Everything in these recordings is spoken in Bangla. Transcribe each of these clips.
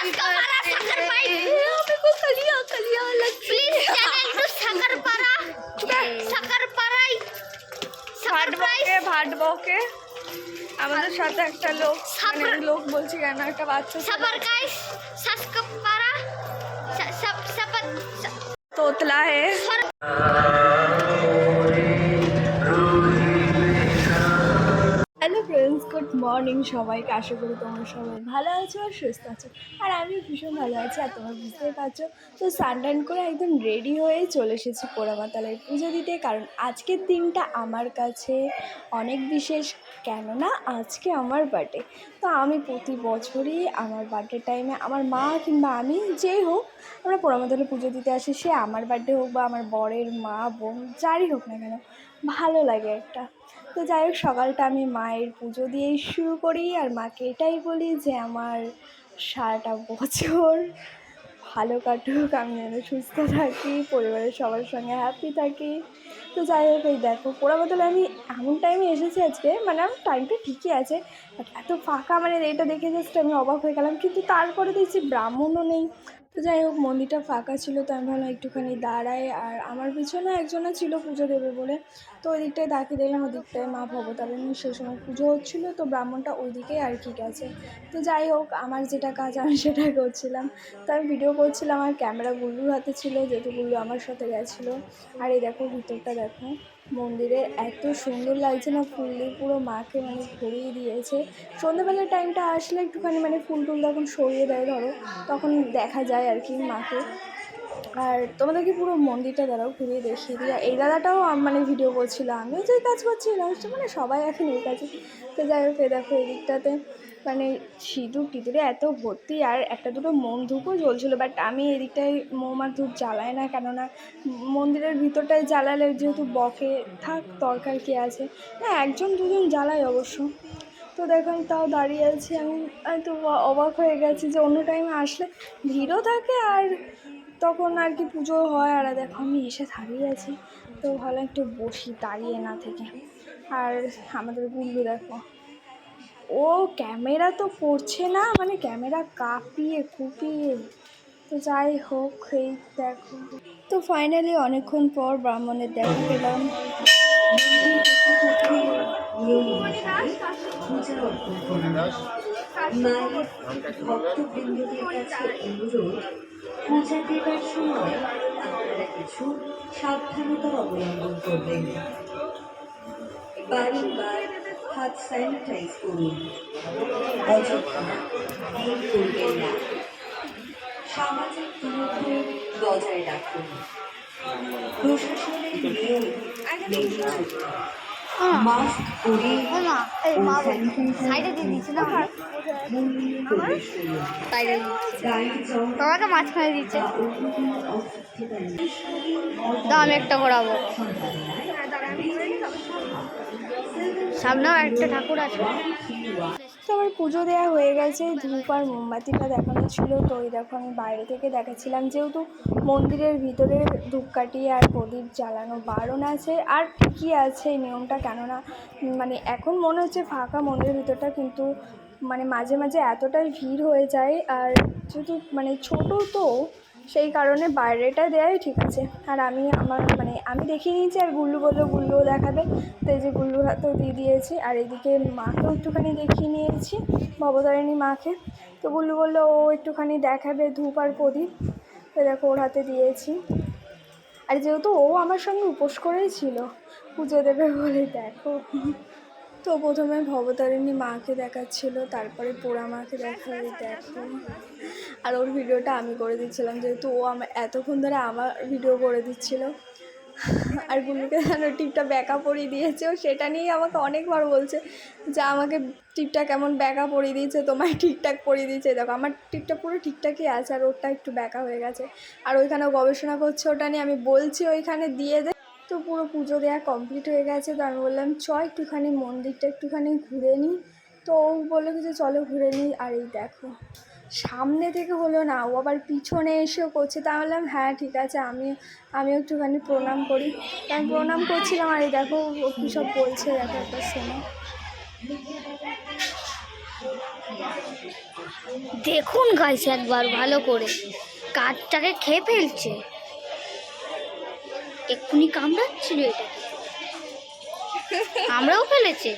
साकरपारा साकरपाई मेरे को कलिया कलिया लग प्लीज चैनल टू साकरपारा साकरपाराई ভাটবকে ভাটবকে আমাদের সাথে একটা লোক মানে সাপর- লোক বলছি কেন একটা বাচ্চা ছেলে। सबर गाइस साकरपारा सब सब তোতলা হে মর্নিং সবাইকে, আশা করি তোমরা সবাই ভালো আছো আর সুস্থ আছো। আর আমি ভীষণ ভালো আছি, আর তোমরা বুঝতেই পারছ, তো সানডান করে একদম রেডি হয়ে চলে এসেছি পোড়ামাতালায় পুজো দিতে, কারণ আজকের দিনটা আমার কাছে অনেক বিশেষ, কেননা আজকে আমার বার্থডে তো আমি প্রতি বছরই আমার বার্থডে টাইমে আমার মা কিংবা আমি যেই হোক, আমরা পোড়ামাতালে পুজো দিতে আসি, সে আমার বার্থডে হোক বা আমার বরের মা, বোন, যারই হোক না কেন ভালো লাগে একটা। তো যাই হোক, সকালটা আমি মায়ের পুজো দিয়েই শুরু করি আর মাকে এটাই বলি যে আমার সারাটা বছর ভালো কাটুক, আমি যেন সুস্থ থাকি, পরিবারের সবার সঙ্গে হ্যাপি থাকি। তো যাই হোক, এই দেখো, পোড়া বদলে আমি এমন টাইমে এসেছি আজকে মানে আমার টাইমটা ঠিকই আছে বাট এত ফাঁকা মানে এটা দেখে জাস্ট আমি অবাক হয়ে গেলাম, কিন্তু তারপরে দেখছি ব্রাহ্মণও নেই। তো যাই হোক, মন্দিরটা ফাঁকা ছিল, তো আমি ভাবলাম একটুখানি দাঁড়াই। আর আমার পিছনে একজনা ছিল পুজো দেবে বলে। তো ওই দিকটায় তাকিয়ে দেখলাম ওই দিকটায় মা ভবতারিণী সেই সময় পুজো হচ্ছিল, তো ব্রাহ্মণটা ওই দিকেই আর কি গেছে। তো যাই হোক, আমার যেটা কাজ আমি সেটাই করছিলাম। তো আমি ভিডিও করছিলাম, আর ক্যামেরা গুল্লুর হাতে ছিল, যেহেতু গুল্লু আমার সাথে গেছিল। আর এই দেখো, ভিতরটা দেখো। মন্দিরে এত সুন্দর লাগছে না ফুল দিয়ে পুরো মাকে মানে ভরিয়ে দিয়েছে। সন্ধ্যেবেলার টাইমটা আসলে একটুখানি মানে ফুল টুল যখন সরিয়ে দেয় ধরো, তখন দেখা যায় আর কি মাকে। আর তোমাদেরকে পুরো মন্দিরটা দাঁড়াও, ঘুরিয়ে দেখিয়ে দিই। এই দাদাটাও মানে ভিডিও করছিল, আমিও যে কাজ করছিলাম মানে সবাই এখন এই কাজে। তো যাই হোক, এই দেখো এই দিকটাতে মানে সিঁদুর টিদুরে এত ভর্তি আর একটা দুটো মোম ধূপও জ্বলছিলো। বাট আমি এদিকটায় মোম আর ধূপ জ্বালাই না, কেননা মন্দিরের ভিতরটায় জ্বালালে যেহেতু বকে, থাক, দরকার কি আছে। না, একজন, দুজন জ্বালাই অবশ্য। তো দেখো আমি তাও দাঁড়িয়ে আছি আমি। আমি তো অবাক হয়ে গেছি যে অন্য টাইমে আসলে ভিড়ও থাকে আর তখন আর কি পুজো হয়। আর দেখো, আমি এসে দাঁড়িয়ে আছি। তো ভালো একটু বসি দাঁড়িয়ে না থেকে। আর আমাদের গুল্লু দেখো। ও ক্যামেরা তো পড়ছে না মানে ক্যামেরা কাঁপিয়ে কুপিয়ে। তো যাই হোক, এই দেখো। তো ফাইনালি অনেকক্ষণ পর ব্রাহ্মণের দেখা পেলাম। সাবধানতা অবলম্বন করবেন বারংবার হাত স্যানিটাইজ করুন অযথা ভিড় করবেন না সামাজিক দূরত্ব বজায় রাখুন। প্রশাসনের নিয়ম মেনে চলুন মাস্ক পরে মা এই মা স্যানিটাইজার সাইডে দিয়ে সামনেও একটা ঠাকুর আছে। তো আমার পুজো দেওয়া হয়ে গেছে, ধূপ আর মোমবাতিটা দেখানো ছিল। তো ওই দেখো, আমি বাইরে থেকে দেখাচ্ছিলাম যেহেতু মন্দিরের ভিতরে ধূপকাঠি আর প্রদীপ জ্বালানো বারণ আছে। আর ঠিকই আছে, এই নিয়মটা কেননা মানে এখন মনে হচ্ছে ফাঁকা মন্দিরের ভিতরটা কিন্তু মানে মাঝে মাঝে এতটাই ভিড় হয়ে যায়। আর যেহেতু মানে ছোটো তো সেই কারণে বাইরেটা দেওয়াই ঠিক আছে। আর আমি আমার মানে আমি দেখিয়ে নিয়েছি আর গুল্লু বলল, গুল্লুও দেখাবে। তো এই যে গুল্লুর হাতেও দিয়ে দিয়েছি। আর এদিকে মাকেও একটুখানি দেখিয়ে নিয়েছি, ভবতারিণী মাকে। তো গুল্লু বলল, ও একটুখানি দেখাবে ধূপ আর প্রদীপ। তো দেখো ওর হাতে দিয়েছি। আর যেহেতু ও আমার সঙ্গে উপোস করেই ছিল, পুজো দেবে বলে দেখো। তো প্রথমে ভবতারিণী মাকে দেখাচ্ছিল, তারপরে পোড়া মাকে দেখাবে দেখো। আর ওর ভিডিওটা আমি করে দিচ্ছিলাম, যেহেতু ও আমার এতক্ষণ ধরে আমার ভিডিও করে দিচ্ছিল। আর গুলুকে যেন টিপটা ব্যাকা পরিয়ে দিয়েছে, ও সেটা নিয়েই আমাকে অনেকবার বলছে যে আমাকে টিপটা কেমন ব্যাকা পরিয়ে দিয়েছে, তোমায় ঠিকঠাক পরিয়ে দিয়েছে। দেখো, আমার টিপটা পুরো ঠিকঠাকই আছে, আর ওরটা একটু ব্যাকা হয়ে গেছে। আর ওইখানে গবেষণা করছে, ওটা নিয়ে আমি বলছি, ওইখানে দিয়ে দে। তো পুরো পুজো দেওয়া কমপ্লিট হয়ে গেছে। তো আমি বললাম, চ একটুখানি মন্দিরটা একটুখানি ঘুরে নিই তো ও বলল যে, চলো ঘুরে নিই আর এই দেখো, সামনে থেকে হলো না, ও আবার পিছনে এসেও করছে। তা বললাম হ্যাঁ ঠিক আছে, আমি, আমিও একটুখানি প্রণাম করি। আমি প্রণাম করছিলাম আর এই দেখো, ও কী সব বলছে দেখো একটা শোনো দেখুন গাইছে একবার ভালো করে, কাঠটাকে খেয়ে ফেলছে। এক্ষুনি কামড়াচ্ছিল এটা আমরাও ফেলেছে।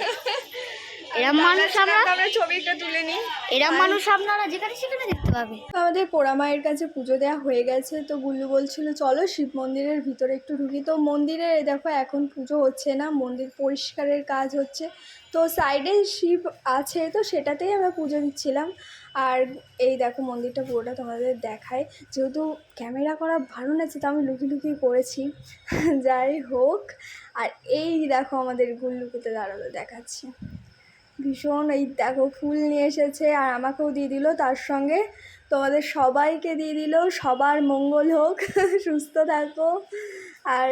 এরম মানুষ আমরা আমরা ছবিটা তুলে নিই। এরম মানুষ আপনারা যেখানে সেখানে দেখতে পাবে। আমাদের পোড়ামায়ের কাছে পুজো দেওয়া হয়ে গেছে তো গুল্লু বলছিল চলো শিব মন্দিরের ভিতরে একটু ঢুকি। তো মন্দিরে দেখো এখন পুজো হচ্ছে না মন্দির পরিষ্কারের কাজ হচ্ছে। তো সাইডে শিব আছে তো সেটাতেই আমরা পুজো দিচ্ছিলাম। আর এই দেখো মন্দিরটা পুরোটা তোমাদের দেখায় যেহেতু ক্যামেরা করা ভালো আছে তো আমি লুকিয়ে লুকিয়ে করেছি। যাই হোক আর এই দেখো আমাদের গুল্লুকুতে দাঁড়াল দেখাচ্ছি। ভীষণ এই দেখো ফুল নিয়ে এসেছে আর আমাকেও দিয়ে দিল। তার সঙ্গে তোমাদের সবাইকে দিয়ে দিল। সবার মঙ্গল হোক। সুস্থ থাকো। আর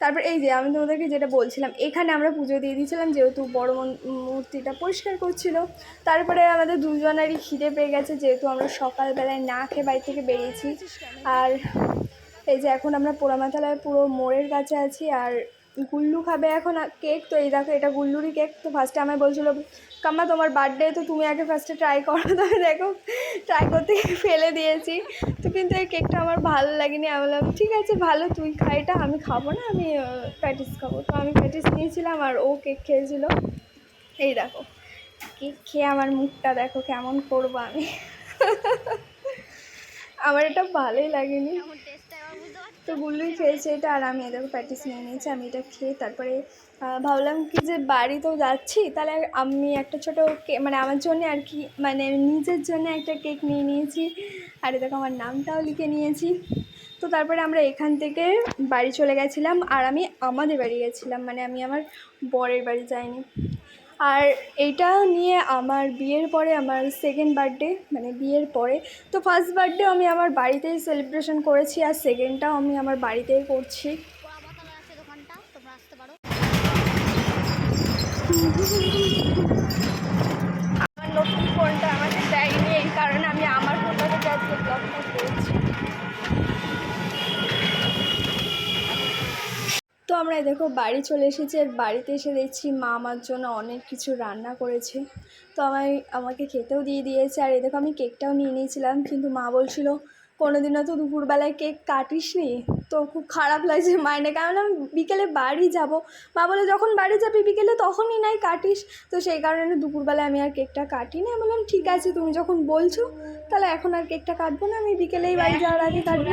তারপর এই যে আমি তোমাদেরকে যেটা বলছিলাম, এখানে আমরা পুজো দিয়ে দিয়েছিলাম যেহেতু বড় মূর্তিটা পরিষ্কার করছিল। তারপরে আমাদের দুজনেরই খিদে পেয়ে গেছে যেহেতু আমরা সকালবেলায় না খেয়ে বাড়ি থেকে বেরিয়েছি। আর এই যে এখন আমরা পোড়ামাথালায় পুরো মোড়ের কাছে আছি আর গুল্লু খাবে এখন কেক তো এই দেখো, এটা গুল্লুরই কেক তো ফার্স্টে আমায় বলছিলো, কাম্মা, তোমার বার্থডে তো তুমি আগে ফার্স্টে ট্রাই করো। তবে দেখো ট্রাই করতে ফেলে দিয়েছি। তো কিন্তু এই কেকটা আমার ভালো লাগেনি। আমি বললাম, ঠিক আছে, ভালো, তুই খা এটা, আমি খাব না, আমি প্যাটিস খাব। তো আমি প্যাটিস নিয়েছিলাম, আর ও কেক খেয়েছিল। এই দেখো কেক খেয়ে আমার মুখটা দেখো কেমন করব আমি। আমার এটা ভালোই লাগেনি। তো গুল্লুই খেয়েছে এটা, আর আমি দেখো প্র্যাকটিস নিয়ে নিয়েছি, আমি এটা খেয়ে তারপরে ভাবলাম কি যে বাড়িতেও যাচ্ছি, তাহলে আমি একটা ছোটো কে- মানে আমার জন্য আর কি মানে নিজের জন্য একটা কেক নিয়ে নিয়েছি, আর এ দেখো আমার নামটাও লিখে নিয়েছি। তো তারপরে আমরা এখান থেকে বাড়ি চলে গেছিলাম, আর আমি আমাদের বাড়ি গেছিলাম মানে আমি আমার বরের বাড়ি যাইনি। আর এইটা নিয়ে আমার বিয়ের পরে আমার সেকেন্ড বার্থডে মানে বিয়ের পরে। তো ফার্স্ট বার্থডে আমি আমার বাড়িতেই সেলিব্রেশন করেছি আর সেকেন্ডটাও আমি আমার বাড়িতেই করছি। দোকানটা তোমরা আসতে পারো আমার নতুন ফোনটা আমাকে দেয়নি এই কারণে আমি আমার ফোনটা থেকে আজকে ব্লগটা করছি তো আমরা দেখো বাড়ি চলে এসেছি আর বাড়িতে এসে দেখছি মা আমার জন্য অনেক কিছু রান্না করেছে। তো আমায়, আমাকে খেতেও দিয়ে দিয়েছে আর এই দেখো আমি কেকটাও নিয়ে নিয়েছিলাম, কিন্তু মা বলছিল, কোনোদিনও তো দুপুরবেলায় কেক কাটিস নি তো খুব খারাপ লাগছে মাইনে কারণ আমি বিকেলে বাড়ি যাব। মা বলে যখন বাড়ি যাবি বিকেলে তখনই নাই কাটিস। তো সেই কারণে দুপুরবেলায় আমি আর কেকটা কাটি না বললাম, ঠিক আছে, তুমি যখন বলছো, তাহলে এখন আর কেকটা কাটবো না, আমি বিকেলেই বাড়ি যাওয়ার আগে কাটবো।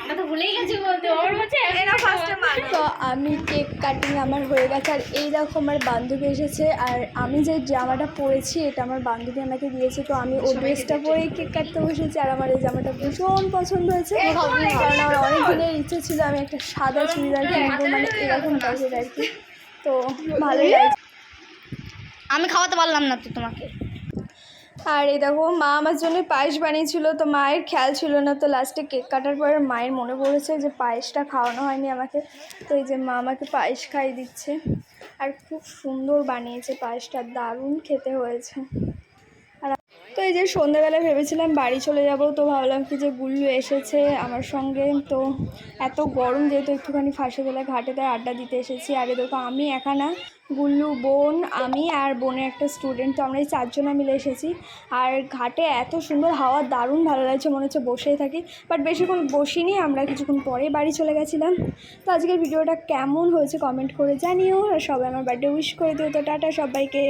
আমরা তো ভুলেই গেছি বলতে ওর হচ্ছে তো আমি কেক কাটিং আমার হয়ে গেছে আর এই দেখো আমার বান্ধবী এসেছে আর আমি যে জামাটা পরেছি এটা আমার বান্ধবী আমাকে দিয়েছে তো আমি ওই ড্রেসটা পরেই কেক কাটতে বসেছি আর আমার এই জামাটা ভীষণ পছন্দ হয়েছে। কারণ আমার অনেক দিনের ইচ্ছে ছিল আমি একটা সাদা চুড়িদার কিনবো মানে এরকম টাইপের আর কি। তো ভালোই লাগছে। আমি খাওয়াতে পারলাম না তো তোমাকে। আর এই দেখো, মা আমার জন্য পায়েস বানিয়েছিল, তো মায়ের খেয়াল ছিল না, তো লাস্টে কেক কাটার পরে মায়ের মনে পড়েছে যে পায়েসটা খাওয়ানো হয়নি আমাকে, তো এই যে মা আমাকে পায়েস খাইয়ে দিচ্ছে। আর খুব সুন্দর বানিয়েছে পায়েসটা, দারুণ খেতে হয়েছে। তো এই যে সন্ধ্যাবেলায় ভেবেছিলাম বাড়ি চলে যাব, তো ভাবলাম কি যে গুল্লু এসেছে আমার সঙ্গে। তো এত গরম যেহেতু একটুখানি ফাঁসে বেলা ঘাটেতে আড্ডা দিতে এসেছি। আর দেখো আমি একা না, গুল্লু বোন, আমি আর বোনের একটা স্টুডেন্ট তো আমরা এই চারজনা মিলে এসেছি। আর ঘাটে এত সুন্দর হাওয়া দারুণ ভালো লাগছে, মনে হচ্ছে বসেই থাকি। বাট বেশিক্ষণ বসিনি, আমরা কিছুক্ষণ পরে বাড়ি চলে গেছিলাম। তো আজকের ভিডিওটা কেমন হয়েছে কমেন্ট করে জানিও, আর সবাই আমার বার্থডে উইশ করে দিও। তো টাটা সবাইকে।